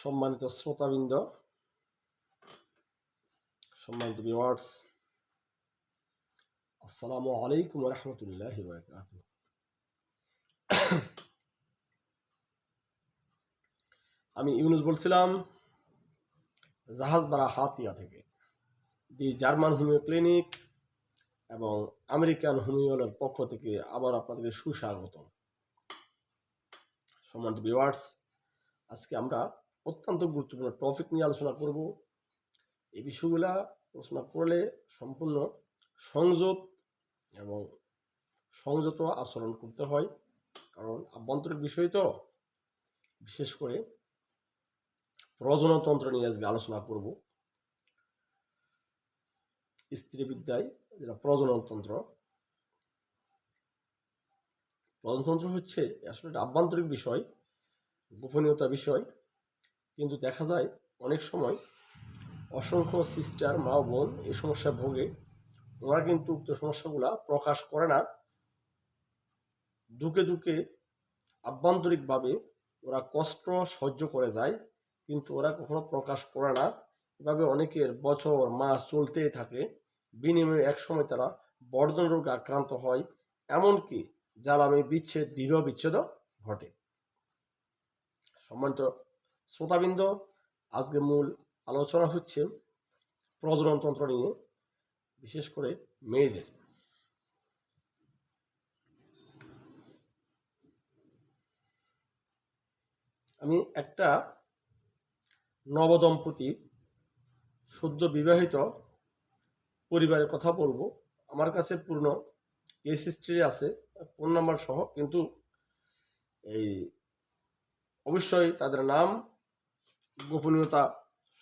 সম্মানিত শ্রোতাবৃন্দ, সম্মানিত ভিওয়ার্স আসসালামু আলাইকুম রহমতুল্লাহ আমি ইউনুস বলছিলাম জাহাজবাড়া হাতিয়া থেকে, দি জার্মান হোমিও ক্লিনিক এবং আমেরিকান হোমিওলের পক্ষ থেকে আবার আপনাদেরকে সুস্বাগতম। সম্মানিত ভিওয়ার্স আজকে আমরা অত্যন্ত গুরুত্বপূর্ণ টপিক নিয়ে আলোচনা করব। এই বিষয়গুলা আলোচনা করলে সম্পূর্ণ সংযত এবং সংযত আচরণ করতে হয়। কারণ আভ্যন্তরিক বিষয় তো। বিশেষ করে প্রজনতন্ত্র নিয়ে আজকে আলোচনা করব। স্ত্রীবিদ্যায় যেটা প্রজননতন্ত্র। প্রজনতন্ত্র হচ্ছে আসলে একটা আভ্যন্তরিক বিষয়, গোপনীয়তা বিষয়। কিন্তু দেখা যায় অনেক সময় অসংখ্য সিস্টার, মা বোন এই সমস্যায় ভোগে। ওরা কিন্তু উক্ত সমস্যাগুলা প্রকাশ করে না। দুকে দুকে আভ্যন্তরিকভাবে ওরা কষ্ট সহ্য করে যায়, কিন্তু ওরা কখনো প্রকাশ করে না। এভাবে অনেকের বছর, মাস চলতেই থাকে। বিনিময়ে এক সময় তারা বর্ধন রোগে আক্রান্ত হয়, এমনকি জ্বালামি বিচ্ছেদ দৃঢ় বিচ্ছেদ ঘটে। সম্মানিত শ্রোতাবৃন্দ, আজকে মূল আলোচনা হচ্ছে প্রজননতন্ত্র নিয়ে, বিশেষ করে মেয়েদের। আমি একটা নবদম্পতি, সদ্য বিবাহিত পরিবারের কথা বলব। আমার কাছে পূর্ণ কেস হিস্ট্রি আছে, ফোন নাম্বার সহ, কিন্তু এই অবশ্যই তাদের নাম গোপনীয়তা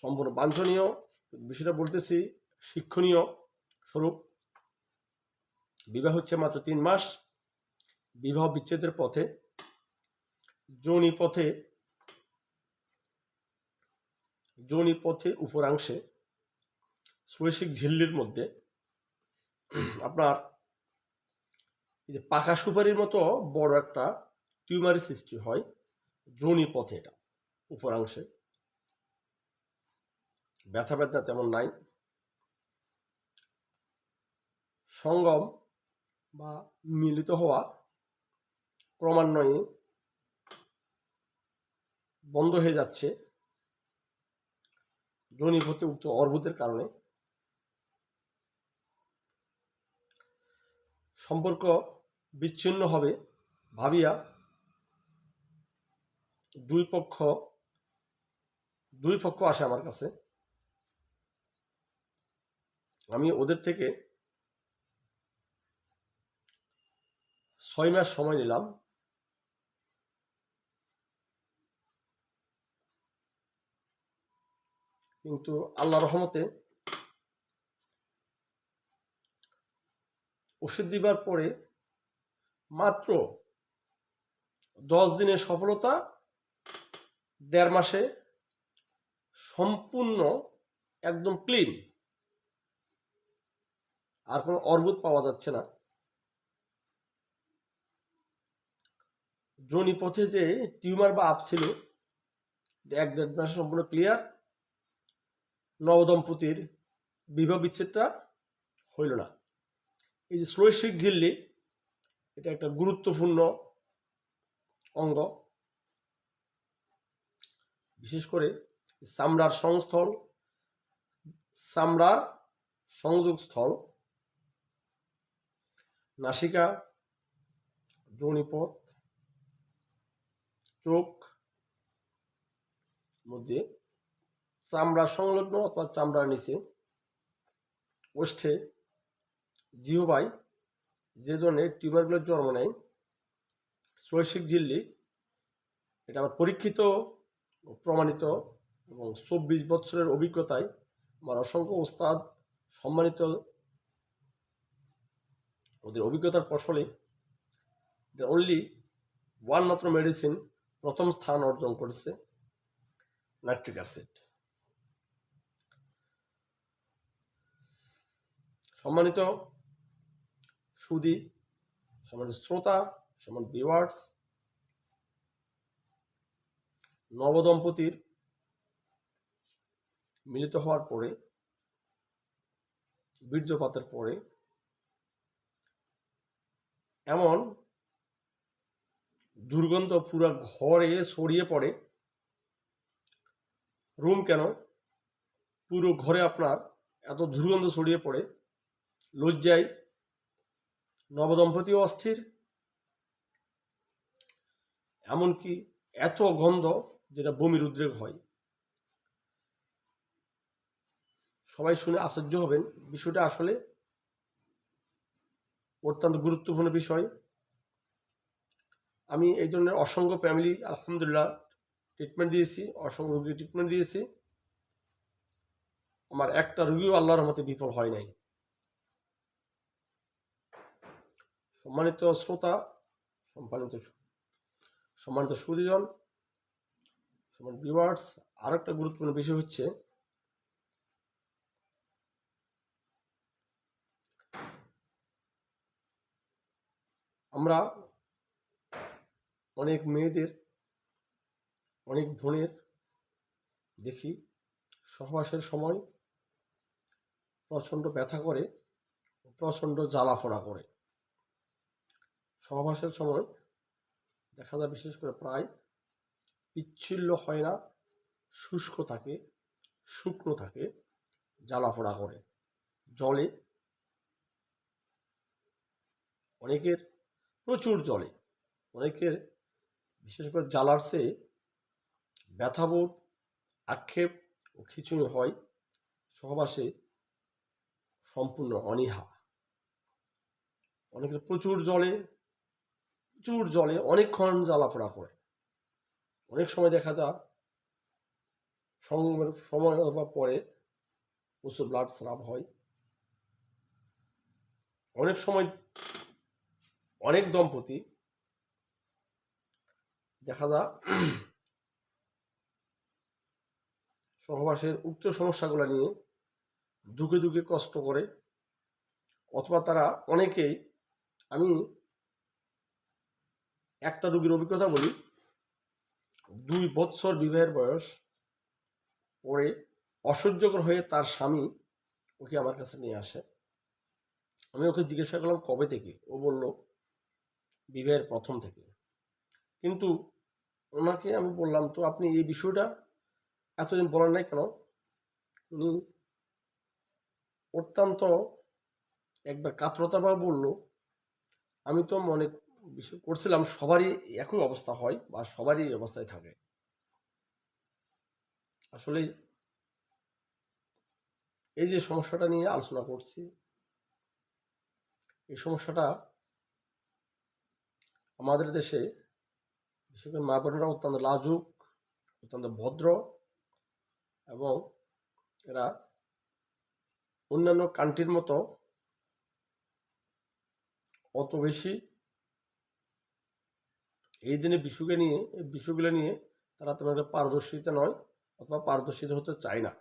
সম্পূর্ণ বাঞ্ছনীয়। বিষয়টা বলতেছি, শিক্ষণীয় স্বরূপ। বিবাহ হচ্ছে মাত্র তিন মাস। বিবাহ বিচ্ছেদের পথে, যৌনি পথে যৌনি পথে উপরাংশে শৈশিক ঝিল্লির মধ্যে। আপনার এই যে পাকা সুপারির মতো বড় একটা টিউমারের সৃষ্টি হয়, যৌনি পথে এটা, উপরাংশে। ব্যথা ব্যথা তেমন নাই। সঙ্গম বা মিলিত হওয়া ক্রমান্বয়ে বন্ধ হয়ে যাচ্ছে। যৌনিপথে উক্ত অর্বুদের কারণে। সম্পর্ক বিচ্ছিন্ন হবে ভাবিয়া দুই পক্ষ দুই পক্ষ আসে আমার কাছে। আমি ওদের থেকে ছয় মাস সময় নিলাম। কিন্তু আল্লাহ রহমতে ওষুধ দিবার পরে মাত্র দশ দিনের সফলতা, দেড় মাসে সম্পূর্ণ একদম ক্লিন আর কোনো অর্বুদ পাওয়া যাচ্ছে না। পথে যে টিউমার বা আপ ছিল, এক দেড় মাসে সম্পূর্ণ ক্লিয়ার, নবদম্পতির বিবাহ বিচ্ছেদটা হইল না। এই যে শ্লৈষিক ঝিল্লি, এটা একটা গুরুত্বপূর্ণ অঙ্গ। বিশেষ করে চামড়ার সংস্থল চামড়ার সংযোগস্থল নাসিকা যৌনিপথ চোখ, মধ্যে চামড়া সংলগ্ন অথবা চামড়ার নিচে। ওষ্ঠে জিহবাই যে ধরনের টিউমারগুলোর জন্ম নেয়। শৈশিক ঝিল্লি, এটা আমার পরীক্ষিত প্রমাণিত এবং চব্বিশ বছরের অভিজ্ঞতায় আমার অসংখ্য ওস্তাদ সম্মানিত ওদের অভিজ্ঞতার ফসলে অনলি ওয়ান মাত্র মেডিসিন প্রথম স্থান অর্জন করেছে নাইট্রিক অ্যাসিড সম্মানিত সুদী, সম্মানিত শ্রোতা, সম্মানিত ভিওয়ার্স নবদম্পতির মিলিত হওয়ার পরে, বীর্যপাতের পরে এমন দুর্গন্ধ পুরো ঘরে ছড়িয়ে পড়ে। রুম কেন? পুরো ঘরে আপনার এত দুর্গন্ধ ছড়িয়ে পড়ে। লজ্জায়। নবদম্পতিও অস্থির। এমনকি এত গন্ধ যেটা বমির উদ্রেক হয়। সবাই শুনে আশ্চর্য হবেন। বিষয়টা আসলে অত্যন্ত গুরুত্বপূর্ণ বিষয়। আমি এই ধরনের অসংখ্য ফ্যামিলি আলহামদুলিল্লাহ ট্রিটমেন্ট দিয়েছি, অসংখ্য রুগী ট্রিটমেন্ট দিয়েছি। আমার একটা রুগীও আল্লাহর মতে বিফল হয় নাই। সম্মানিত শ্রোতা, সম্মানিত সম্মানিত সুদীজন সম্মানিত ভিউয়ার্স আর একটা গুরুত্বপূর্ণ বিষয় হচ্ছে আমরা অনেক মেয়েদের, অনেক বোনের দেখি, সহবাসের সময় প্রচণ্ড ব্যথা করে, প্রচণ্ড জ্বালা ফোড়া করে। সহবাসের সময় দেখা যায় বিশেষ করে প্রায় পিচ্ছিল্য হয় না, শুষ্ক থাকে, শুকনো থাকে জ্বালা ফোড়া করে। জলে অনেকের প্রচুর জলে। অনেকের, বিশেষ করে জ্বালার চেয়ে ব্যথাবোধ, আক্ষেপ ও খিচুড়ি হয়, সহবাসে সম্পূর্ণ অনীহা। অনেকের প্রচুর জলে প্রচুর জলে অনেকক্ষণ জ্বালাপোড়া করে। অনেক সময় দেখা যায় সঙ্গমের সময় বা পরে প্রচুর ব্লাড স্রাব হয়। অনেক সময় অনেক দম্পতি। দেখা যায় সহবাসের উক্ত সমস্যাগুলো নিয়ে দুঃখে দুঃখে কষ্ট করে, অথবা তারা অনেকেই, আমি একটা রুগীর অভিজ্ঞতা বলি, দুই বৎসর বিবাহের বয়স পরে অসহ্যকর হয়ে তার স্বামী ওকে আমার কাছে নিয়ে আসে। আমি ওকে জিজ্ঞাসা করলাম, কবে থেকে? ও বলল বিবাহের প্রথম থেকে। কিন্তু ওনাকে আমি বললাম, তো আপনি এই বিষয়টা এতদিন বলেন নাই কেন? উনি অত্যন্ত একবার কাতরতাভাবে বলল, আমি তো মনে করছিলাম সবারই একই অবস্থা হয় বা সবারই অবস্থায় থাকে। আসলে এই যে সমস্যাটা নিয়ে আলোচনা করছি, এই সমস্যাটা আমাদের দেশে, বিশেষ করে মা বোনেরা অত্যন্ত লাজুক, অত্যন্ত ভদ্র এবং এরা অন্যান্য কান্ট্রির মতো অত বেশি এই দিনে বিষুকে নিয়ে এই বিষয়গুলো নিয়ে তারা তেমন পারদর্শিতা নয় অথবা পারদর্শিতা হতে চায় না।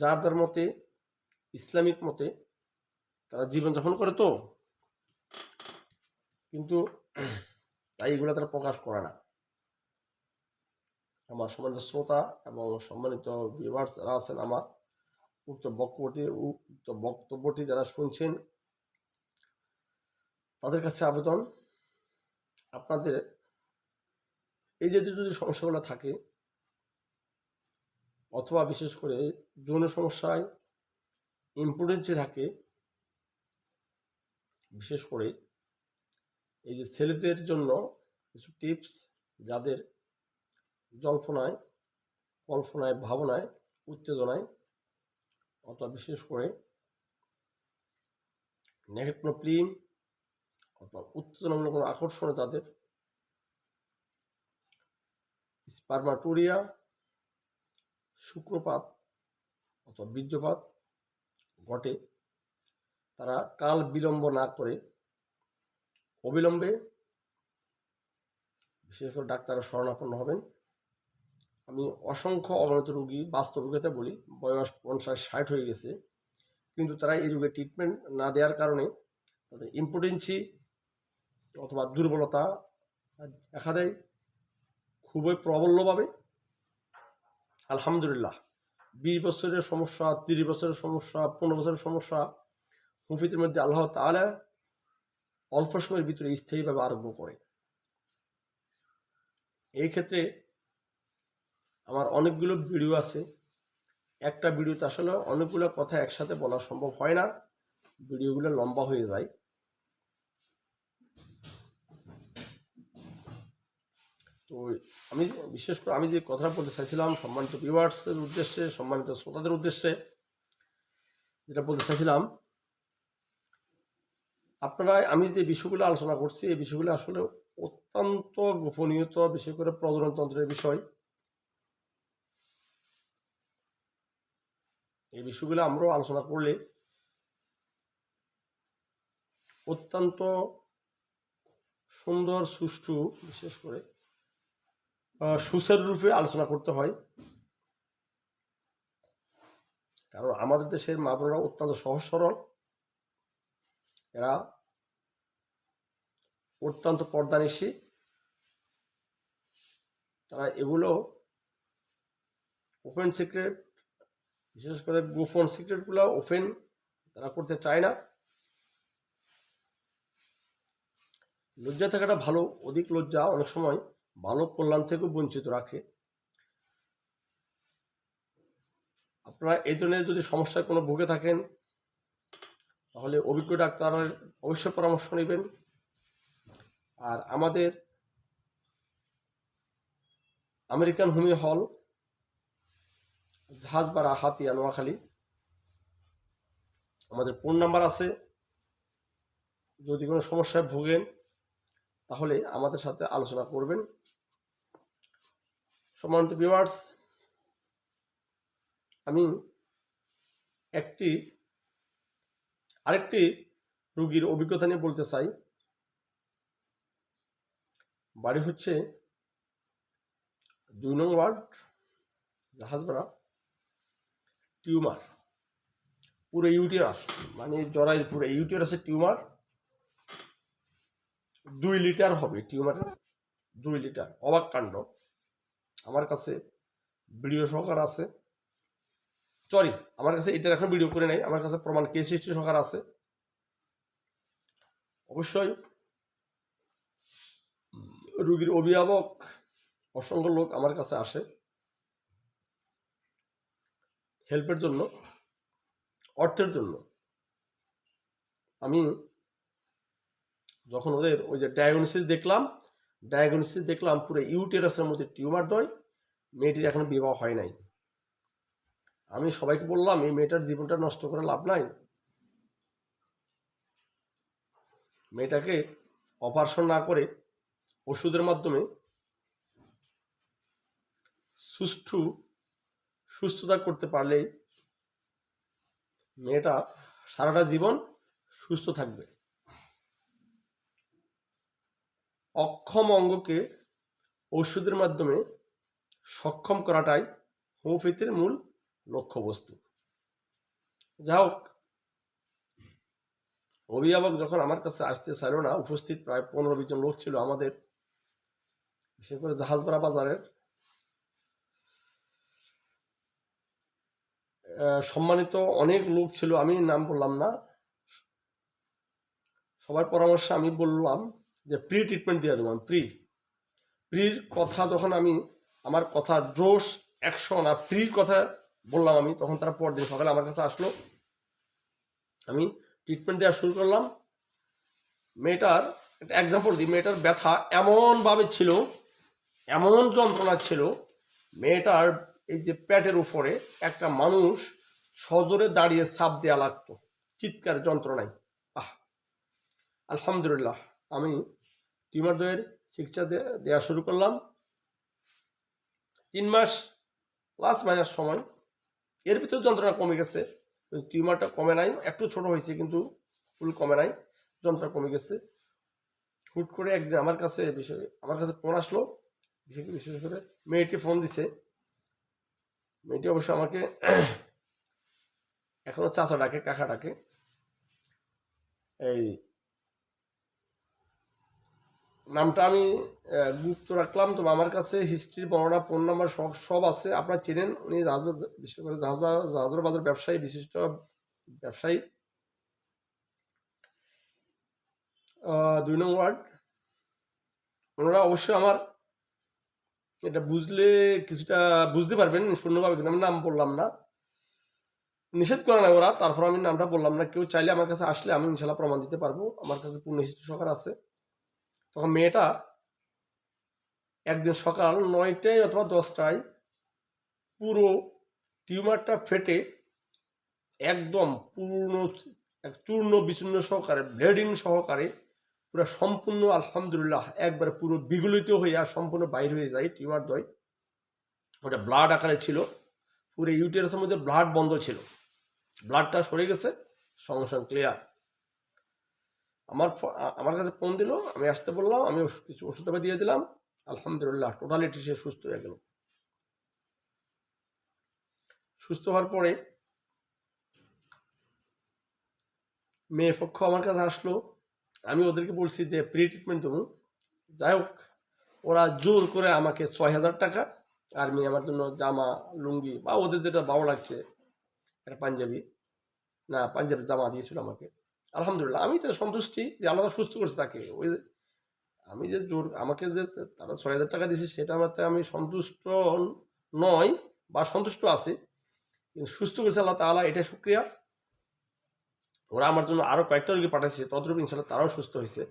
যার যার মতে, ইসলামিক মতে তারা জীবনযাপন করে তো কিন্তু তাই এগুলো তারা প্রকাশ করে না। আমার সম্মানিত শ্রোতা এবং সম্মানিত ভিউয়ার্স যারা আছেন আমার, উক্ত বক্তব্যটি উক্ত বক্তব্যটি যারা শুনছেন, তাদের কাছে আবেদন। আপনাদের এই যে যদি সমস্যাগুলো থাকে, অথবা বিশেষ করে যৌন সমস্যায় ইম্পর্টেন্সে থাকে, বিশেষ করে এই যে ছেলেদের জন্য কিছু টিপস যাদের জল্পনায়, কল্পনায়, ভাবনায়, উত্তেজনায় অথবা বিশেষ করে নেগেটনোপ্লিন অথবা উত্তেজনামূলক কোনো আকর্ষণে তাদের স্পার্মাটোরিয়া, শুক্রপাত অথবা বীর্যপাত ঘটে, তারা কাল বিলম্ব না করে অবিলম্বে বিশেষ করে ডাক্তাররা শরণাপন্ন হবেন। আমি অসংখ্য অবনত রোগী বাস্তব অভিজ্ঞতা বলি, বয়স পঞ্চাশ ষাট হয়ে গেছে, কিন্তু তারা এই রোগের ট্রিটমেন্ট না দেওয়ার কারণে তাদের ইম্পর্টেন্সি অথবা দুর্বলতা দেখা দেয় খুবই প্রবল্যভাবে আলহামদুলিল্লাহ, বিশ বছরের সমস্যা, তিরিশ বছরের সমস্যা, পনেরো বছরের সমস্যা মুফিদের মধ্যে আল্লাহ তাআলা অল্প সময়ের ভিতরে স্থায়ীভাবে আরোগ্য করে। এই ক্ষেত্রে আমার অনেকগুলো ভিডিও আছে। একটা ভিডিওতে আসলে অনেকগুলো কথা একসাথে বলা সম্ভব হয় না। ভিডিওগুলো লম্বা হয়ে যায়। তো আমি বিশেষ করে আমি যে কথাটা বলতে চাইছিলাম, সম্মানিত ভিউয়ার্সের উদ্দেশ্যে, সম্মানিত শ্রোতাদের উদ্দেশ্যে, যেটা বলতে চাইছিলাম আপনারা, আমি যে বিষয়গুলো আলোচনা করছি, এই বিষয়গুলো আসলে অত্যন্ত গোপনীয়তা, বিশেষ করে প্রজননতন্ত্রের বিষয়। এই বিষয়গুলো আমরাও আলোচনা করলে অত্যন্ত সুন্দর, সুষ্ঠু, বিশেষ করে সুচারু রূপে আলোচনা করতে হয়। কারণ আমাদের দেশের মা বোনেরা অত্যন্ত সহজ সরল এরা অত্যন্ত পর্দানিশী। তারা এগুলো ওপেন সিক্রেট বিশেষ করে গোপন সিক্রেটগুলো ওপেন তারা করতে চায় না। লজ্জা থাকাটা ভালো, অধিক লজ্জা অনেক সময় ভালো কল্যাণ থেকেও বঞ্চিত রাখে। আপনারা এই ধরনের যদি সমস্যায় কোনো ভুগে থাকেন, তাহলে অভিজ্ঞ ডাক্তারের অবশ্যই পরামর্শ নেবেন। আর আমাদের আমেরিকান হোমি হল, জাহাজবাড়া, হাতিয়া, নোয়াখালী। আমাদের ফোন নাম্বার আছে। যদি কোনো সমস্যায় ভোগেন, তাহলে আমাদের সাথে আলোচনা করবেন। সম্মানিত ভিউয়ার্স আমি একটি, আরেকটি রুগীর অভিজ্ঞতা নিয়ে বলতে চাই। বাড়ি হচ্ছে দুই নং ওয়ার্ড জাহাজপাড়া টিউমার। পুরো ইউটিরাস মানে জরাই পুরো ইউটিরাসের টিউমার দুই লিটার হবে টিউমারের দুই লিটার, অবাক কাণ্ড। আমার কাছে ভিডিও সহকার আছে। সরি আমার কাছে এটা এখন ভিডিও করে নাই, আমার কাছে প্রমাণ কেস হিস্ট্রি সহকার আছে। অবশ্যই রুগীর অভিভাবক অসংখ্য লোক আমার কাছে আসে। হেল্পের জন্য, অর্থের জন্য। আমি যখন ওদের ওই যে ডায়াগনোসিস দেখলাম ডায়াগনোসিস দেখলাম পুরো ইউটেরাসের মধ্যে টিউমার দয় মেয়েটির এখনও বিবাহ হয় নাই। আমি সবাইকে বললাম, এই মেয়েটার জীবনটা নষ্ট করে লাভ নাই। মেয়েটাকে অপারেশন না করে ওষুধের মাধ্যমে সুষ্ঠু সুস্থতা করতে পারলেই মেয়েটা সারাটা জীবন সুস্থ থাকবে। অক্ষম অঙ্গকে ওষুধের মাধ্যমে সক্ষম করাটাই হোমিওপ্যাথির মূল লক্ষ্যবস্তু। যা হোক, অভিভাবক যখন আমার কাছে আসতে চাইল না, উপস্থিত প্রায় পনেরো বিশ জন লোক ছিল আমাদের বিশেষ করে জাহাজপাড়া বাজারের সম্মানিত অনেক লোক ছিল, আমি নাম বললাম না। সবার পরামর্শে আমি বললাম যে প্রি ট্রিটমেন্ট দিয়ে দেবো প্রি প্রির কথা যখন আমি, আমার কথা জোশ অ্যাকশন আর প্রির কথা বললাম আমি, তখন তারা পরদিন সকালে আমার কাছে আসলো। আমি ট্রিটমেন্ট দেওয়া শুরু করলাম। মেয়েটার, একটা এক্সাম্পল দিই, মেয়েটার ব্যথা এমনভাবে ছিল এমন যন্ত্রণা ছিল, মেয়েটার এই যে প্যাটের উপরে একটা মানুষ সজোরে দাঁড়িয়ে চাপ দেওয়া লাগতো। চিৎকার যন্ত্রণায়। আহ, আলহামদুলিল্লাহ, আমি টিউমার দয়ের চিকিৎসা দেওয়া শুরু করলাম। তিন মাস প্লাস মাইনাস সময়। এর ভিতরে যন্ত্রণা কমে গেছে। টিউমারটা কমে নাই, একটু ছোট হয়েছে কিন্তু ফুল কমে নাই, যন্ত্রণা কমে গেছে। হুট করে একদিন আমার কাছে বিষয়ে আমার কাছে ফোন আসলো। বিশেষ করে মেয়েটি ফোন দিছে। মেয়েটি অবশ্য আমাকে এখনও চাচা ডাকে, কাকা ডাকে। এই নামটা আমি গুপ্ত রাখলাম। তবে আমার কাছে হিস্ট্রির বর্ণনা ফোন নাম্বার সব সব আছে। আপনারা চেনেন, উনি জাহাজবাজার বিশেষ করে জাহাজবাজার জাহাজের বাজার ব্যবসায়ী, বিশিষ্ট ব্যবসায়ী। দুই নং ওয়ার্ড। ওনারা অবশ্যই আমার এটা বুঝলে কিছুটা বুঝতে পারবেন শূন্যভাবে কিন্তু আমি নাম বললাম না। নিষেধ করে না ওরা, তারপর আমি নামটা বললাম না। কেউ চাইলে আমার কাছে আসলে আমি ইনশাল্লাহ প্রমাণ দিতে পারব। আমার কাছে পূর্ণ হিস্ট্রি সকার আছে। তখন মেয়েটা একদিন সকাল নয়টায় অথবা দশটায় পুরো টিউমারটা ফেটে একদম পূর্ণ চূর্ণ, বিচূর্ণ সহকারে, ব্লিডিং সহকারে পুরো সম্পূর্ণ আলহামদুলিল্লাহ একবারে পুরো বিগলিত হইয়া সম্পূর্ণ বাইর হয়ে যায়, টিউমার দয়। ওটা ব্লাড আকারে ছিল, পুরো ইউটেরাসের মধ্যে ব্লাড বন্ধ ছিল। ব্লাডটা সরে গেছে সঙ্গে ক্লিয়ার আমার আমার কাছে ফোন দিল, আমি আসতে বললাম, আমি কিছু ওষুধ দিয়ে দিলাম, আলহামদুলিল্লাহ টোটালিটি সে সুস্থ হয়ে গেল। সুস্থ হওয়ার পরে, মেয়ে পক্ষ আমার কাছে আসলো আমি ওদেরকে বলছি যে প্রি ট্রিটমেন্ট দেবো যাই হোক, ওরা জোর করে আমাকে ছয় হাজার টাকা আর মেয়ে আমার জন্য জামা, লুঙ্গি বা ওদের যেটা ভালো লাগছে, একটা পাঞ্জাবি, না, পাঞ্জাবি জামা দিয়েছিল আমাকে। আলহামদুলিল্লাহ, আমি তো সন্তুষ্টি যে আল্লাহ সুস্থ করছে তাকে। ওই আমি যে জোর, আমাকে যে তারা ছয় হাজার টাকা দিয়েছে সেটা আমাতে আমি সন্তুষ্ট নয় বা সন্তুষ্ট আছি। কিন্তু সুস্থ করেছে আল্লাহ তাআলা এটা শুক্রিয়া। ওরা আমার জন্য আরও কয়েকটা রোগী পাঠাচ্ছে তদ্রূপ ইনশাল্লাহ তারাও সুস্থ হয়েছে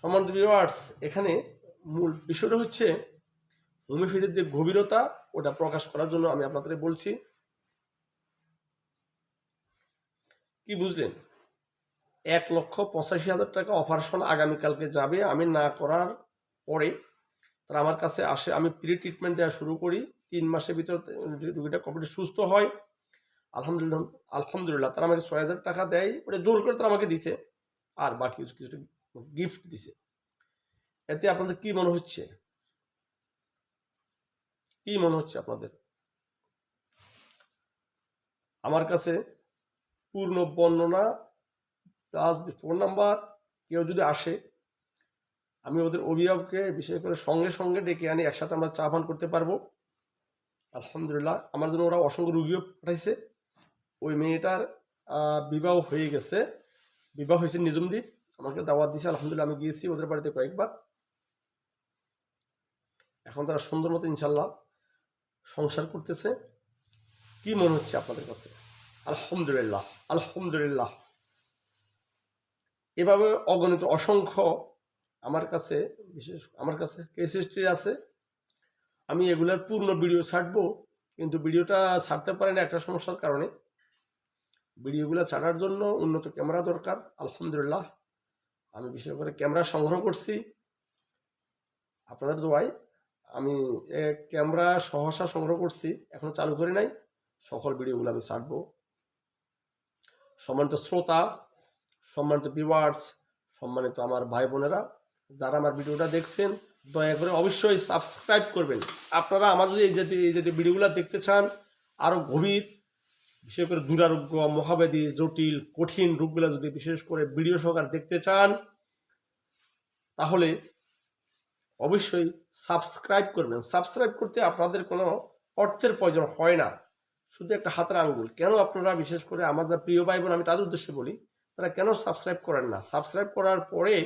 সম্মানিত ভিউয়ার্স এখানে মূল বিষয়টা হচ্ছে হোমিওপ্যাথির যে গভীরতা, ওটা প্রকাশ করার জন্য আমি আপনাদের বলছি। কি বুঝলেন? এক লক্ষ পঁচাশি হাজার টাকা অপারেশন আগামীকালকে যাবে, আমি না করার পরে তারা আমার কাছে আসে, আমি প্রি ট্রিটমেন্ট দেওয়া শুরু করি, তিন মাসের ভিতর রুগীটা কমপ্লিট সুস্থ হয় আলহামদুলিল্লাহ আলহামদুলিল্লাহ, তারা আমাকে ছয় হাজার টাকা দেয়, ওটা জোর করে তারা আমাকে দিছে। আর বাকি কিছু গিফট দিছে। এতে আপনাদের কি মনে হচ্ছে? কি মনে হচ্ছে আপনাদের? আমার কাছে পূর্ণ বর্ণনা প্লাস ফোন নাম্বার কেউ যদি আসে, আমি ওদের অভিভাবককে বিশেষ করে সঙ্গে সঙ্গে ডেকে আনি, একসাথে আমরা চা পান করতে পারব। আলহামদুলিল্লাহ, আমার জন্য ওরা অসংখ্য রুগীও পাঠাইছে। ওই মেয়েটার বিবাহ হয়ে গেছে। বিবাহ হয়েছে নিজুমদ্বীপ আমাকে দাওয়াত দিয়েছে আলহামদুলিল্লাহ আমি গিয়েছি ওদের বাড়িতে কয়েকবার। এখন তারা সুন্দর মতো ইনশাল্লাহ সংসার করতেছে। কি মনে হচ্ছে আপনাদের কাছে? আলহামদুলিল্লাহ আলহামদুলিল্লাহ। এভাবে অগণিত অসংখ্য আমার কাছে, বিশেষ আমার কাছে কেস হিস্ট্রি আছে। আমি এগুলার পূর্ণ ভিডিও ছাড়বো, কিন্তু ভিডিওটা ছাড়তে পারি না একটা সমস্যার কারণে। ভিডিওগুলো ছাড়ার জন্য উন্নত ক্যামেরা দরকার, আলহামদুলিল্লাহ। আমি বিশেষ করে ক্যামেরা সংগ্রহ করছি। আপনাদের দোয়ায় আমি ক্যামেরা সহসা সংগ্রহ করছি, এখন চালু করি নাই। সকল ভিডিওগুলো আমি ছাড়বো। সম্মানিত শ্রোতা, সম্মানিত ভিউয়ার্স সম্মানিত আমার ভাই বোনেরা, যারা আমার ভিডিওটা দেখছেন, দয়া করে অবশ্যই সাবস্ক্রাইব করবেন। আপনারা আমার যদি এই জাতীয় এই জাতীয় ভিডিওগুলো দেখতে চান আরও গভীর বিশেষ করে দুরারোগ্য, মহাব্যাধি, জটিল, কঠিন রোগগুলো যদি বিশেষ করে ভিডিও সহকার দেখতে চান, তাহলে অবশ্যই সাবস্ক্রাইব করবেন। সাবস্ক্রাইব করতে আপনাদের কোনো অর্থের প্রয়োজন হয় না। শুধু একটা হাতের আঙ্গুল। কেন আপনারা বিশেষ করে আমাদের প্রিয় ভাই বোন আমি তাদের উদ্দেশ্যে বলি, তারা কেন সাবস্ক্রাইব করেন না? সাবস্ক্রাইব করার পরে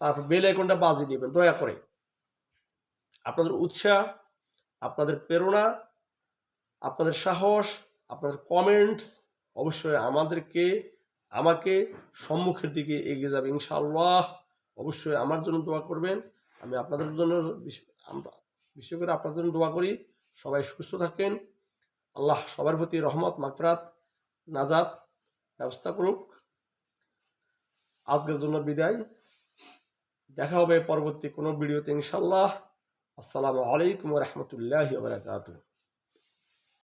তারপর বেল আইকনটা বাজিয়ে দিবেন, দয়া করে। আপনাদের উৎসাহ, আপনাদের প্রেরণা, আপনাদের সাহস আপনাদের কমেন্টস অবশ্যই আমাদেরকে, আমাকে সম্মুখের দিকে এগিয়ে যাবে, ইনশাআল্লাহ। অবশ্যই আমার জন্য দোয়া করবেন। আমি আপনাদের জন্য বিশেষ করে আপনাদের জন্য দোয়া করি। সবাই সুস্থ থাকেন। আল্লাহ সবার প্রতি রহমত মাকরাত নাজাত, ব্যবস্থা করুক। আজকের জন্য বিদায়। দেখা হবে পরবর্তী কোনো ভিডিওতে ইনশাল্লাহ আসসালামু আলাইকুম রহমতুল্লাহ বারকাতুহ।